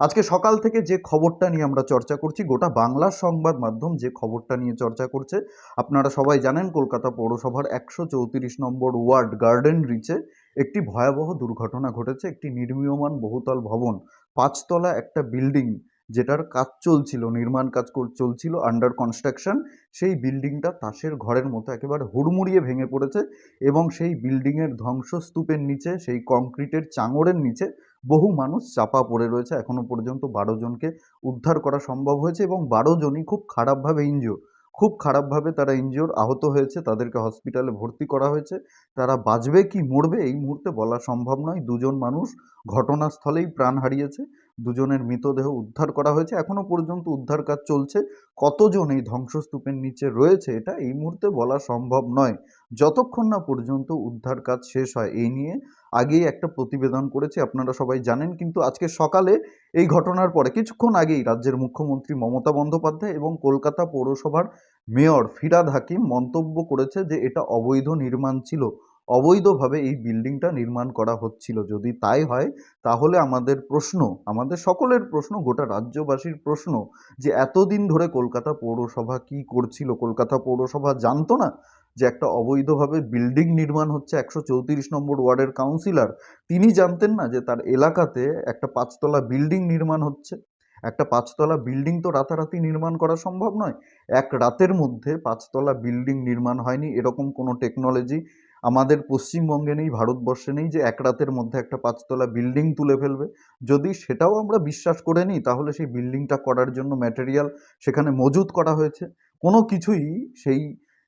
আজকে সকাল থেকে যে খবরটা নিয়ে আমরা চর্চা করছি, গোটা বাংলার সংবাদ মাধ্যম যে খবরটা নিয়ে চর্চা করছে, আপনারা সবাই জানেন কলকাতা পৌরসভার একশো চৌত্রিশ নম্বর ওয়ার্ড গার্ডেন রিচে একটি ভয়াবহ দুর্ঘটনা ঘটেছে। একটি নির্মীয়মান বহুতল ভবন, পাঁচতলা একটা বিল্ডিং যেটার কাজ চলছিল, নির্মাণ কাজ চলছিল আন্ডার কনস্ট্রাকশন সেই বিল্ডিংটা তাসের ঘরের মতো একেবারে হুড়মুড়িয়ে ভেঙে পড়েছে এবং সেই বিল্ডিংয়ের ধ্বংসস্তূপের নিচে, সেই কংক্রিটের চাঙড়ের নিচে বহু মানুষ চাপা পড়ে রয়েছে। এখনও পর্যন্ত বারো জনকে উদ্ধার করা সম্ভব হয়েছে এবং বারো জনই খুব খারাপভাবে ইনজিওর খুব খারাপভাবে তারা ইনজিওর আহত হয়েছে। তাদেরকে হসপিটালে ভর্তি করা হয়েছে। তারা বাঁচবে কি মরবে এই মুহূর্তে বলা সম্ভব নয়। দুজন মানুষ ঘটনাস্থলেই প্রাণ হারিয়েছে। দুজনের মৃতদেহ উদ্ধার করা হয়েছে। এখনও পর্যন্ত উদ্ধার কাজ চলছে। কতজন এই ধ্বংসস্তূপের নিচে রয়েছে এটা এই মুহূর্তে বলা সম্ভব নয়। যতক্ষণ না পর্যন্ত উদ্ধার কাজ শেষ হয় এই নিয়ে আগেই একটা প্রতিবেদন করেছি, আপনারা সবাই জানেন। কিন্তু আজকে সকালে এই ঘটনার পরে কিছুক্ষণ আগেই রাজ্যের মুখ্যমন্ত্রী মমতা বন্দ্যোপাধ্যায় এবং কলকাতা পৌরসভার মেয়র ফিরাদ হাকিম মন্তব্য করেছে যে এটা অবৈধ নির্মাণ ছিল। অবৈধভাবে এই বিল্ডিংটা নির্মাণ করা হচ্ছিল। যদি তাই হয়, তাহলে আমাদের প্রশ্ন, আমাদের সকলের প্রশ্ন, গোটা রাজ্যবাসীর প্রশ্ন যে এতদিন ধরে কলকাতা পৌরসভা কি করছিল? কলকাতা পৌরসভা জানতো না যে একটা অবৈধভাবে বিল্ডিং নির্মাণ হচ্ছে একশো চৌত্রিশ নম্বর ওয়ার্ডের কাউন্সিলর? তিনি জানতেন না যে তার এলাকাতে একটা পাঁচতলা বিল্ডিং নির্মাণ হচ্ছে। একটা পাঁচতলা বিল্ডিং তো রাতারাতি নির্মাণ করা সম্ভব নয়। এক রাতের মধ্যে পাঁচতলা বিল্ডিং নির্মাণ হয়নি। এরকম কোনো টেকনোলজি আমাদের পশ্চিমবঙ্গে নেই, ভারতবর্ষে নেই যে এক রাতের মধ্যে একটা পাঁচতলা বিল্ডিং তুলে ফেলবে। যদি সেটাও আমরা বিশ্বাস করে নিই, তাহলে সেই বিল্ডিংটা করার জন্য ম্যাটেরিয়াল সেখানে মজুত করা হয়েছে। কোনো কিছুই সেই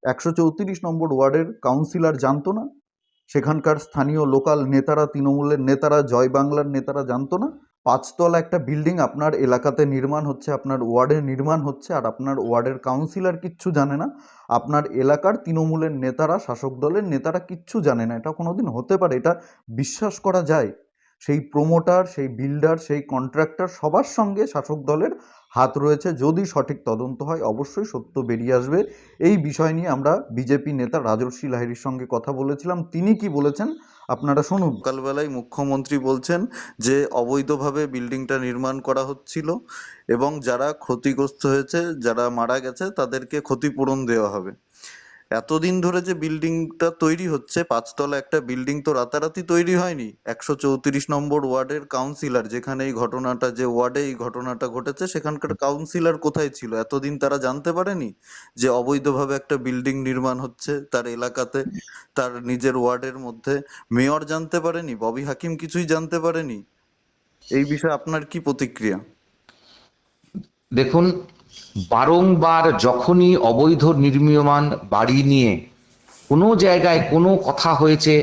একশো চৌত্রিশ নম্বর ওয়ার্ডের কাউন্সিলর জানতো না। সেখানকার স্থানীয় লোকাল নেতারা, তৃণমূলের নেতারা, জয় বাংলার নেতারা জানতো না। পাঁচতলা একটা বিল্ডিং আপনার এলাকাতে নির্মাণ হচ্ছে, আপনার ওয়ার্ডে নির্মাণ হচ্ছে আর আপনার ওয়ার্ডের কাউন্সিলর কিচ্ছু জানে না। আপনার এলাকার তৃণমূলের নেতারা, শাসক দলের নেতারা কিচ্ছু জানে না। এটা কোনোদিন হতে পারে, এটা বিশ্বাস করা যায়। সেই প্রোমোটার সেই বিল্ডার সেই কন্ট্রাক্টর সবার সঙ্গে শাসক দলের হাত রয়েছে। যদি সঠিক তদন্ত হয়, অবশ্যই সত্য বেরিয়ে আসবে। এই বিষয় নিয়ে আমরা বিজেপি নেতা রাজর্ষি লাহিড়ির সঙ্গে কথা বলেছিলাম। তিনি কি বলেছেন? আপনারা শুনুন। সকালবেলায় মুখ্যমন্ত্রী বলছেন যে, অবৈধভাবে বিল্ডিংটা নির্মাণ করা হচ্ছিল এবং যারা ক্ষতিগ্রস্ত হয়েছে, যারা মারা গেছে, তাদেরকে ক্ষতিপূরণ দেওয়া হবে। এতদিন ধরে যে বিল্ডিংটা তৈরি হচ্ছে, পাঁচতলা একটা বিল্ডিং তো রাতারাতি তৈরি হয়নি। একশো চৌত্রিশ নম্বর ওয়ার্ডের কাউন্সিলর, যেখানে এই ঘটনাটা, যে ওয়ার্ডে এই ঘটনাটা ঘটেছে, সেখানকার কাউন্সিলর কোথায় ছিল? এতদিন তারা জানতে পারেনি যে অবৈধভাবে একটা বিল্ডিং নির্মাণ হচ্ছে তার এলাকাতে, তার নিজের ওয়ার্ডের মধ্যে? মেয়র জানতে পারেনি? ববি হাকিম কিছুই জানতে পারেনি? এই বিষয়ে আপনার কি প্রতিক্রিয়া? দেখুন বারংবার যখনই অবৈধ নির্মীয়মান বাড়ি নিয়ে কোনো জায়গায় কোনো কথা হয়েছে,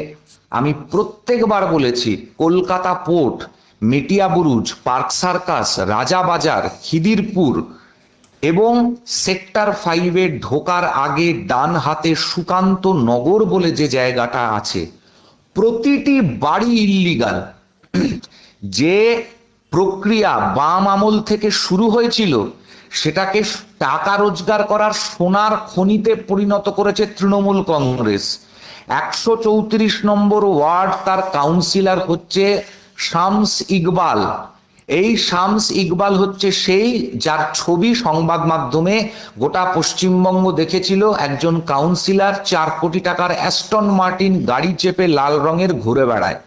আমি প্রত্যেকবার বলেছি, Kolkata port Metiaburuz park circus Rajabazar Khidirpur এবং সেক্টর ফাইভে ঢোকার আগে ডান হাতে সুকান্ত নগর বলে যে জায়গাটা আছে, প্রতিটি বাড়ি ইল্লিগাল যে প্রক্রিয়া বাম আমল থেকে শুরু হয়েছিল, সেটাকে টাকা রোজগার করার সোনার খনিতে পরিণত করেছে তৃণমূল কংগ্রেস। একশো চৌত্রিশ নম্বর ওয়ার্ড তার কাউন্সিলর হচ্ছে শামস ইকবাল। এই শামস ইকবাল হচ্ছে সেই যার ছবি সংবাদ মাধ্যমে গোটা পশ্চিমবঙ্গ দেখেছিল। একজন কাউন্সিলর চার কোটি টাকার অ্যাস্টন মার্টিন গাড়ি চেপে লাল রঙের ঘুরে বেড়ায়।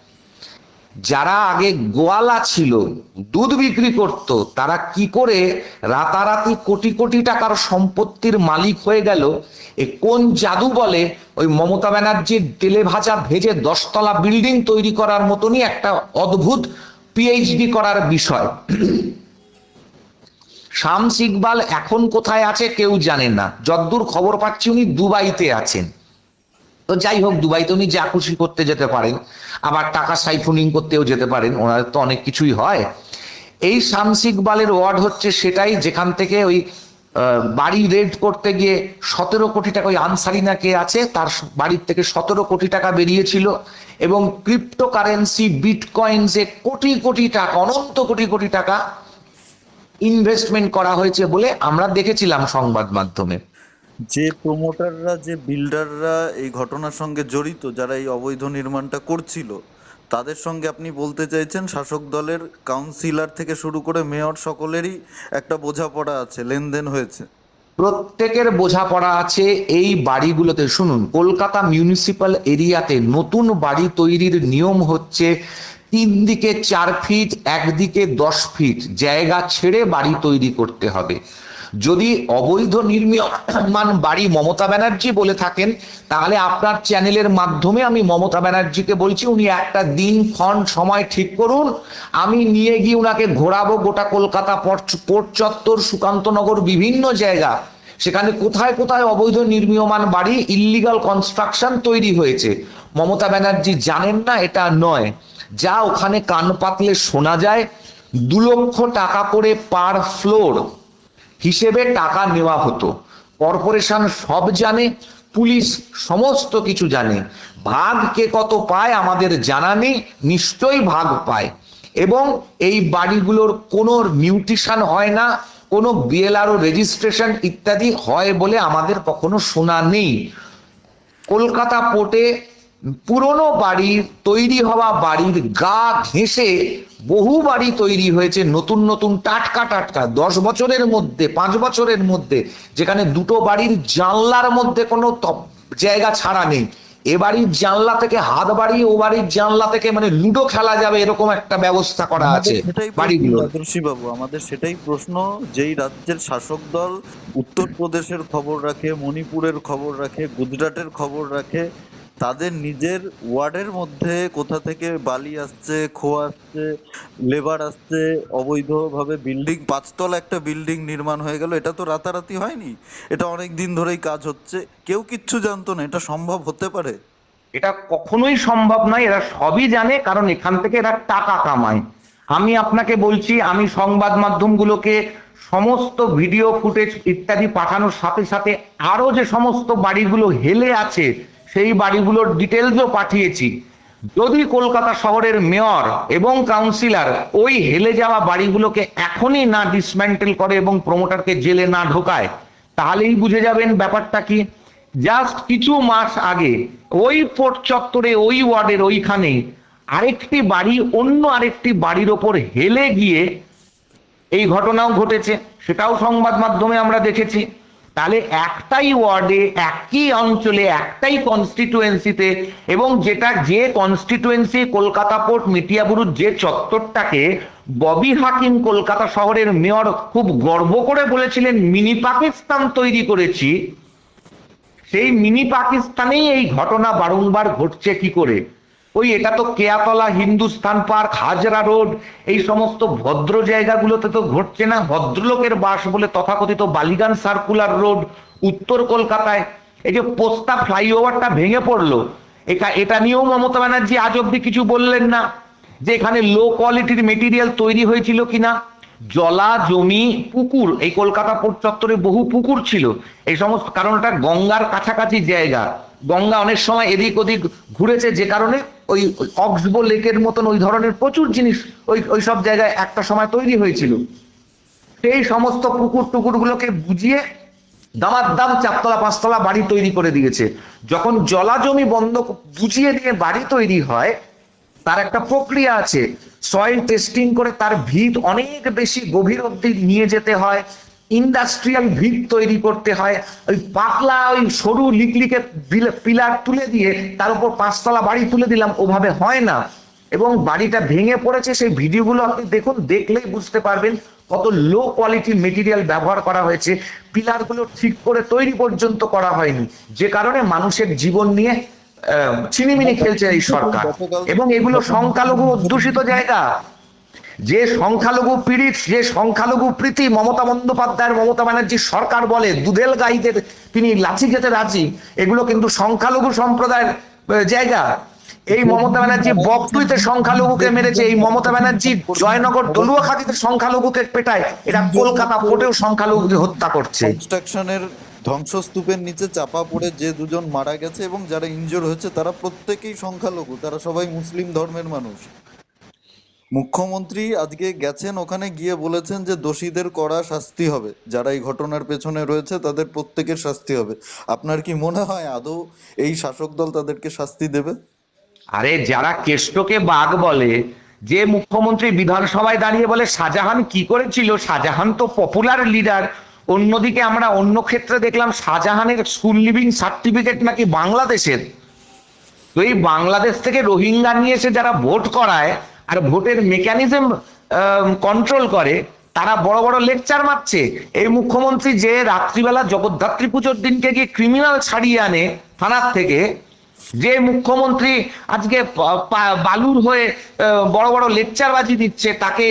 যারা আগে গোয়ালা ছিল, দুধ বিক্রি করত, তারা কি করে রাতারাতি কোটি কোটি টাকার সম্পত্তির মালিক হয়ে গেল? এ কোন জাদু বলে ওই মমতা ব্যানার্জির তেলে ভাজা ভেজে দশতলা বিল্ডিং তৈরি করার মতনই একটা অদ্ভুত পিএইচডি করার বিষয়? শামস ইকবাল এখন কোথায় আছে কেউ জানে না। যদ্দূর খবর পাচ্ছি উনি দুবাইতে আছেন। তো যাই হোক দুবাইতে উনি যা খুশি করতে যেতে পারেন, আবার টাকা সাইফুনিং করতেও যেতে পারেন ওনাদের তো অনেক কিছুই হয়। এই শামস ইকবালের ওয়ার্ড হচ্ছে সেটাই, যেখান থেকে ওই বাড়ি রেড করতে গিয়ে সতেরো কোটি টাকা, ওই আনসারিনা কে আছে, তার বাড়ির থেকে সতেরো কোটি টাকা বেরিয়েছিল, এবং ক্রিপ্টো কারেন্সি বিটকয়েন্সে কোটি কোটি টাকা, অনন্ত কোটি কোটি টাকা ইনভেস্টমেন্ট করা হয়েছে বলে আমরা দেখেছিলাম সংবাদ মাধ্যমে। যে প্রমোটাররা যে বিল্ডাররা এই ঘটনার সঙ্গে জড়িত, যারা এই অবৈধ নির্মাণটা করছিল, তাদের সঙ্গে আপনি বলতে চাইছেন শাসক দলের কাউন্সিলর থেকে শুরু করে মেয়র সকলেরই একটা বোঝাপড়া আছে, লেনদেন হয়েছে? প্রত্যেকের বোঝাপড়া আছে এই বাড়িগুলোতে। শুনুন, কলকাতা মিউনিসিপ্যাল এরিয়াতে নতুন বাড়ি তৈরির নিয়ম হচ্ছে তিন দিকে চার ফিট একদিকে দশ ফিট জায়গা ছেড়ে বাড়ি তৈরি করতে হবে। যদি অবৈধ নির্মীয়মান বাড়ি মমতা ব্যানার্জি বলে থাকেন, তাহলে আপনার চ্যানেলের মাধ্যমে আমি মমতা ব্যানার্জিকে বলছি, উনি একটা দিন ক্ষণ সময় ঠিক করুন। আমি নিয়ে গিয়ে উনাকে ঘোরাবো গোটা কলকাতা পোর্ট চত্বর, সুকান্তনগর, বিভিন্ন জায়গা। সেখানে কোথায় কোথায় অবৈধ নির্মীয়মান বাড়ি ইল্লিগাল কনস্ট্রাকশন তৈরি হয়েছে। মমতা ব্যানার্জি জানেন না, এটা নয়। যা ওখানে কান পাতলে শোনা যায়, দু লক্ষ টাকা করে পার ফ্লোর হিসেবে টাকা নেওয়া হতো। কর্পোরেশন সব জানে, পুলিশ সমস্ত কিছু জানে। ভাগ কে কত পায় আমাদের জানা নেই, নিশ্চয়ই ভাগ পায়। এবং এই বাড়িগুলোর কোনো মিউটিশন হয় না, কোনো বিএলআরও রেজিস্ট্রেশন ইত্যাদি হয় বলে আমাদের কখনো শোনা নেই। কলকাতা পোর্টে পুরনো বাড়ির তৈরি হওয়া বাড়ির গা ঘেঁষে বহু বাড়ি তৈরি হয়েছে নতুন নতুন টাটকা টাটকা। দশ বছরের মধ্যে পাঁচ বছরের মধ্যে যেখানে দুটো বাড়ির জানলার মধ্যে কোনো জায়গা ছাড়া নেই। এ বাড়ির জানলা থেকে হাত বাড়িয়ে ও বাড়ির জানলা থেকে মানে লুডো খেলা যাবে এরকম একটা ব্যবস্থা করা আছে বাড়িগুলো বাবু আমাদের সেটাই প্রশ্ন যেই রাজ্যের শাসক দল উত্তরপ্রদেশের খবর রাখে মণিপুরের খবর রাখে গুজরাটের খবর রাখে তাদের নিজের ওয়ার্ডের মধ্যে কোথা থেকে বালি আসছে, খোয়া আসছে, লেবার আসছে, অবৈধভাবে বিল্ডিং, পাঁচতলা একটা বিল্ডিং নির্মাণ হয়ে গেল, এটা তো রাতারাতি হয়নি। এটা অনেক দিন ধরেই কাজ হচ্ছে। কেউ কিচ্ছু জানতো না, এটা সম্ভব হতে পারে? এটা কখনোই সম্ভব নয়, এরা সবই জানে, কারণ এখান থেকে এরা টাকা কামায়। আমি আপনাকে বলছি, আমি সংবাদ মাধ্যমগুলোকে সমস্ত ভিডিও ফুটেজ ইত্যাদি পাঠানোর সাথে সাথে আরও যে সমস্ত বাড়িগুলো হেলে আছে সেই বাড়িগুলোর ডিটেলসও পাঠিয়েছি। যদি কলকাতা শহরের মেয়র এবং কাউন্সিলর ওই হেলে যাওয়া বাড়িগুলোকে এখনই না ডিসম্যান্টেল করে এবং প্রমোটারকে জেলে না ঢোকায়, তাহলেই বুঝে যাবেন ব্যাপারটা কি। জাস্ট কিছু মাস আগে ওই পোর্ট চত্বরে, ওই ওয়ার্ডের ওইখানে আরেকটি বাড়ি, অন্য আরেকটি বাড়ির ওপর হেলে গিয়ে এই ঘটনাও ঘটেছে। সেটাও সংবাদ মাধ্যমে আমরা দেখেছি। তাহলে একটাই ওয়ার্ডে একই অঞ্চলে একটাই কনস্টিটুয়েন্সিতে এবং যেটা যে কনস্টিটুয়েন্সি কলকাতা পোর্ট মিটিয়াবুরুর যে চত্বরটাকে ববি হাকিম কলকাতা শহরের মেয়র খুব গর্ব করে বলেছিলেন, মিনি পাকিস্তান তৈরি করেছি। সেই মিনি পাকিস্তানেই এই ঘটনা বারংবার ঘটছে কি করে? ওই এটা তো কেয়াতলা হিন্দুস্থান পার্ক, হাজরা রোড, এই সমস্ত ভদ্র জায়গাগুলোতে তো ঘটছে না। ভদ্রলোকের বাস বলে তথাকথিত বালিগান সার্কুলার রোড উত্তর কলকাতায়। এই যে পোস্তা ফ্লাইওভারটা ভেঙে পড়ল, এটা এটা নিয়েও মমতা ব্যানার্জি আজ অব্দি কিছু বললেন না, যে এখানে লো কোয়ালিটির মেটেরিয়াল তৈরি হয়েছিল কিনা। জলা, জমি, পুকুর, এই কলকাতা পোর্ট চত্বরে বহু পুকুর ছিল। এই সমস্ত কারণ এটা গঙ্গার কাছাকাছি জায়গা। গঙ্গা অনেক সময় এদিক ওদিক ঘুরেছে যে কারণে ওই অক্সবো লেকের মতন ওই ধরনের প্রচুর জিনিস ওই ওই সব জায়গায় একটা সময় তৈরি হয়েছিল। সেই সমস্ত পুকুর টুকুরগুলোকে বুঝিয়ে দামার দাম চারতলা, পাঁচতলা বাড়ি তৈরি করে দিয়েছে। যখন জলা জমি বন্ধ বুঝিয়ে দিয়ে বাড়ি তৈরি হয়, তার একটা প্রক্রিয়া আছে। সয়েল টেস্টিং করে তার ভিত অনেক বেশি গভীর অবধি নিয়ে যেতে হয়। ইন্ডাস্ট্রিয়াল ভিত তৈরি করতে হয়। ওই পাতলা ওই সরু লিকলিকে পিলার তুলে দিয়ে তার উপর পাঁচতলা বাড়ি তুলে দিলাম ওভাবে হয় না। এবং বাড়িটা ভেঙে পড়েছে সেই ভিডিওগুলো আপনি দেখুন দেখলেই বুঝতে পারবেন কত লো কোয়ালিটি মেটেরিয়াল ব্যবহার করা হয়েছে। পিলারগুলো ঠিক করে তৈরি পর্যন্ত করা হয়নি। যে কারণে মানুষের জীবন নিয়ে আহ, ছিনিমিনি খেলছে এই সরকার। এবং এগুলো সংখ্যালঘু অধ্যুষিত জায়গা। যে সংখ্যালঘু পীড়িত, যে সংখ্যালঘু প্রীতি মমতা বন্দ্যোপাধ্যায়ের মমতা ব্যানার্জির সরকার বলে, দুধেল গাইদের তিনি লাচি খেতে রাজি, এগুলো কিন্তু সংখ্যালঘু সম্প্রদায়ের জায়গা। এই মমতা ব্যানার্জি বকটুইতে সংখ্যালঘুকে মেরেছে, এই মমতা ব্যানার্জি জয়নগর দলুয়াখাতিতে সংখ্যালঘুকে পেটায়, এটা কলকাতা কোর্টেও সংখ্যালঘুকে হত্যা করছে। ধ্বংসস্তূপের নিচে চাপা পড়ে যে দুজন মারা গেছে এবং যারা ইনজোর হয়েছে, তারা প্রত্যেকেই সংখ্যালঘু, তারা সবাই মুসলিম ধর্মের মানুষ। মুখ্যমন্ত্রী আজকে গেছেন, ওখানে গিয়ে বলেছেন যে দোষীদের কড়া শাস্তি হবে। যারা এই ঘটনার পেছনে রয়েছে, তাদের প্রত্যেকের শাস্তি হবে। আপনার কি মনে হয় আদৌ এই শাসক দল তাদেরকে শাস্তি দেবে? আরে, যারা কেষ্টকে বাঘ বলে, যে মুখ্যমন্ত্রী বিধানসভায় দাঁড়িয়ে বলে, শাহজাহান কি করেছিল? শাহজাহান তো পপুলার লিডার অন্যদিকে আমরা অন্য ক্ষেত্রে দেখলাম, শাহজাহানের স্কুল লিভিং সার্টিফিকেট নাকি বাংলাদেশের। তো এই বাংলাদেশ থেকে রোহিঙ্গা নিয়ে এসে যারা ভোট করায় আর ভোটের মেকানিজম কন্ট্রোল করে, তারা বড় বড় লেকচার মারছে। এই মুখ্যমন্ত্রী যে রাত্রিবেলা জগদ্ধাত্রী পুজোর দিনকে গিয়ে ক্রিমিনাল ছাড়িয়ে আনে থানার থেকে, যে মুখ্যমন্ত্রী আজকে বালুর হয়ে বড় বড় লেকচার বাজি দিচ্ছে, তাকে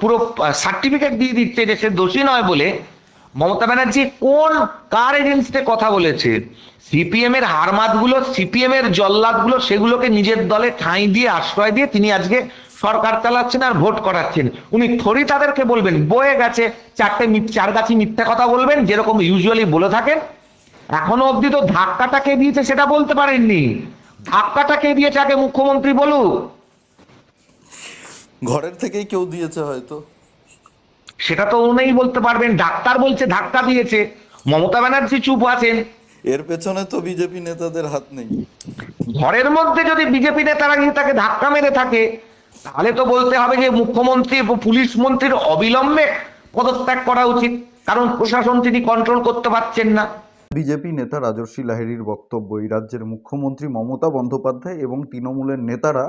পুরো সার্টিফিকেট দিয়ে দিচ্ছে যে সে দোষী নয় বলে মমতা ব্যানার্জি কোন কার এগেনস্টে কথা বলেছে? সিপিএম এর হারমাতগুলো সিপিএম এর জল্লাদগুলো সেগুলোকে নিজের দলে ঠাঁই দিয়ে, আশ্রয় দিয়ে তিনি আজকে সরকার চালাচ্ছেন আর ভোট করাচ্ছেন। উনি থরি তাদেরকে বলবেন, বয়ে গেছে চারটে চার গাছি মিথ্যা কথা বলবেন, যেরকম ইউজুয়ালি বলে থাকেন। এখনও অব্দি তো ধাক্কাটা কে দিয়েছে সেটা বলতে পারেননি। ধাক্কাটা কে দিয়েছে আগে মুখ্যমন্ত্রী বলুক। ঘরের থেকেই কেউ দিয়েছে হয়তো। সেটা তো উনি বলতে পারবেন ডাক্তার বলছে ধাক্কা দিয়েছে। মমতা ব্যানার্জি চুপ আছেন। এর পেছনে তো বিজেপি নেতাদের হাত নেই। ঘরের মধ্যে যদি বিজেপি নেতারা গিয়ে তাকে ধাক্কা মেরে থাকে তাহলে তো বলতে হবে যে মুখ্যমন্ত্রী এবং পুলিশ মন্ত্রীর অবিলম্বে পদত্যাগ করা উচিত কারণ প্রশাসন তিনি কন্ট্রোল করতে পারছেন না। বিজেপি নেতা রাজর্ষি লাহিড়ির বক্তব্য এই রাজ্যের মুখ্যমন্ত্রী মমতা বন্দ্যোপাধ্যায় এবং তৃণমূলের নেতারা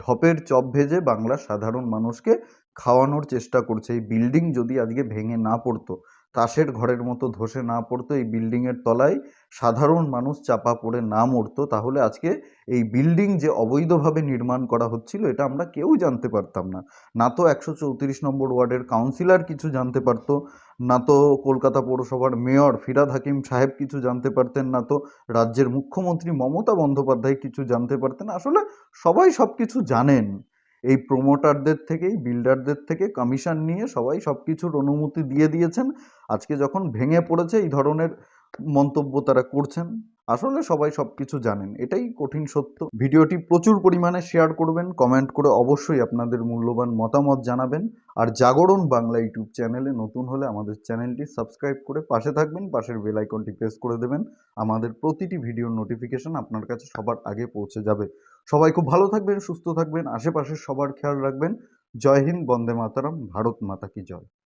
ঢপের চপ ভেজে বাংলার সাধারণ মানুষকে খাওয়ানোর চেষ্টা করছে। এই বিল্ডিং যদি আজকে ভেঙে না পড়তো, তাসের ঘরের মতো ধসে না পড়তো, এই বিল্ডিংয়ের তলায় সাধারণ মানুষ চাপা পড়ে না মরতো, তাহলে আজকে এই বিল্ডিং যে অবৈধভাবে নির্মাণ করা হচ্ছিল, এটা আমরা কেউ জানতে পারতাম না। না তো একশো চৌত্রিশ নম্বর ওয়ার্ডের কাউন্সিলর কিছু জানতে পারতো, না তো কলকাতা পৌরসভার মেয়র ফিরাদ হাকিম সাহেব কিছু জানতে পারতেন, না তো রাজ্যের মুখ্যমন্ত্রী মমতা বন্দ্যোপাধ্যায় কিছু জানতে পারতেন। আসলে সবাই সব কিছু জানেন। এই প্রমোটারদের থেকেই বিল্ডারদের থেকে কমিশন নিয়ে সবাই সব কিছুর অনুমতি দিয়ে দিয়েছেন। আজকে যখন ভেঙে পড়েছে, এই ধরনের মন্তব্য তারা করছেন। আসলে সবাই সব কিছু জানেন, এটাই কঠিন সত্য। ভিডিওটি প্রচুর পরিমাণে শেয়ার করবেন কমেন্ট করে অবশ্যই আপনাদের মূল্যবান মতামত জানাবেন। আর জাগরণ বাংলা ইউটিউব চ্যানেলে নতুন হলে আমাদের চ্যানেলটি সাবস্ক্রাইব করে পাশে থাকবেন, পাশের বেল আইকনটি প্রেস করে দেবেন। আমাদের প্রতিটি ভিডিওর নোটিফিকেশন আপনার কাছে সবার আগে পৌঁছে যাবে। সবাই খুব ভালো থাকবেন, সুস্থ থাকবেন, আশেপাশের সবার খেয়াল রাখবেন। জয় হিন্দ, বন্দে মাতারাম, ভারত মাতা কি জয়।